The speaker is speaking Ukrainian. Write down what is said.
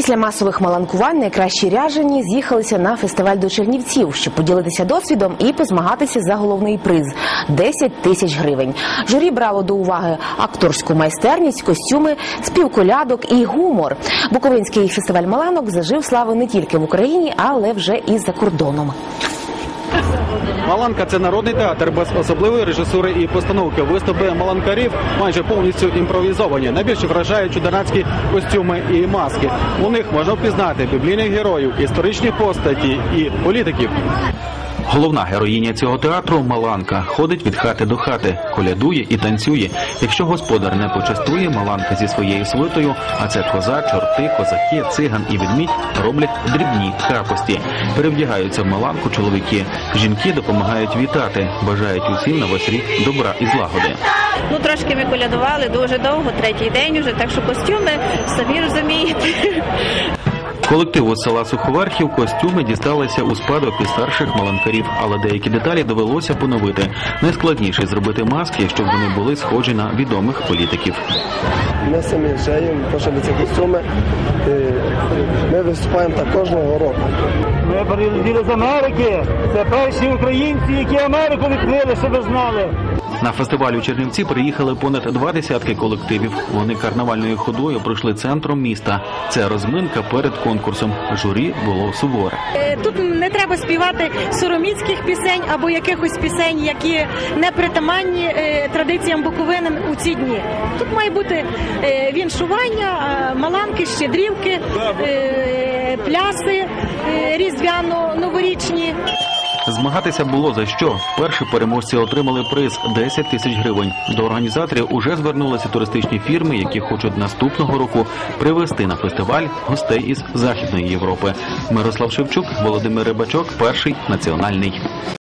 Після масових маланкувань найкращі ряжені з'їхалися на фестиваль до Чернівців, щоб поділитися досвідом і позмагатися за головний приз 10 тисяч гривень. Журі брало до уваги акторську майстерність, костюми, співколядок і гумор. Буковинський фестиваль маланок зажив славу не тільки в Україні, але вже і за кордоном. Маланка це народний театр без особливої режисури і постановки. Виступи маланкарів майже повністю імпровізовані. Найбільше вражають чудернацькі костюми і маски. У них можна впізнати біблійних героїв, історичні постаті і політиків. Головна героїня цього театру Маланка ходить від хати до хати, колядує і танцює. Якщо господар не почастує, Маланка зі своєю свитою, а це коза, чорти, козаки, циган і відмідь роблять дрібні капості. Перевдягаються в Маланку чоловіки. Жінки допомагають вітати, бажають усім на весь рік добра і злагоди. Ну трошки ми колядували дуже довго, третій день уже, так що костюми самі розумієте. Колективу з села Суховерхів костюми дісталися у спадок від старших маланкарів, але деякі деталі довелося поновити. Найскладніше зробити маски, щоб вони були схожі на відомих політиків. Ми самі шиємо, пошили ці костюми. Ми виступаємо так кожного року. Ми прилетіли з Америки. Це перші українці, які Америку відкрили, щоб ви знали. На фестиваль у Чернівці приїхали понад два десятки колективів. Вони карнавальною ходою пройшли центром міста. Це розминка перед конкурсом. Журі було суворе. Е, Тут не треба співати сороміцьких пісень або якихось пісень, які не притаманні е, традиціям Буковини у ці дні. Тут має бути е, віншування, маланки, щедрівки, пляси різдвяно-новорічні. Змагатися було за що. Перші переможці отримали приз 10 тисяч гривень. До організаторів уже звернулися туристичні фірми, які хочуть наступного року привезти на фестиваль гостей із Західної Європи. Мирослав Шевчук, Володимир Рибачок, перший національний.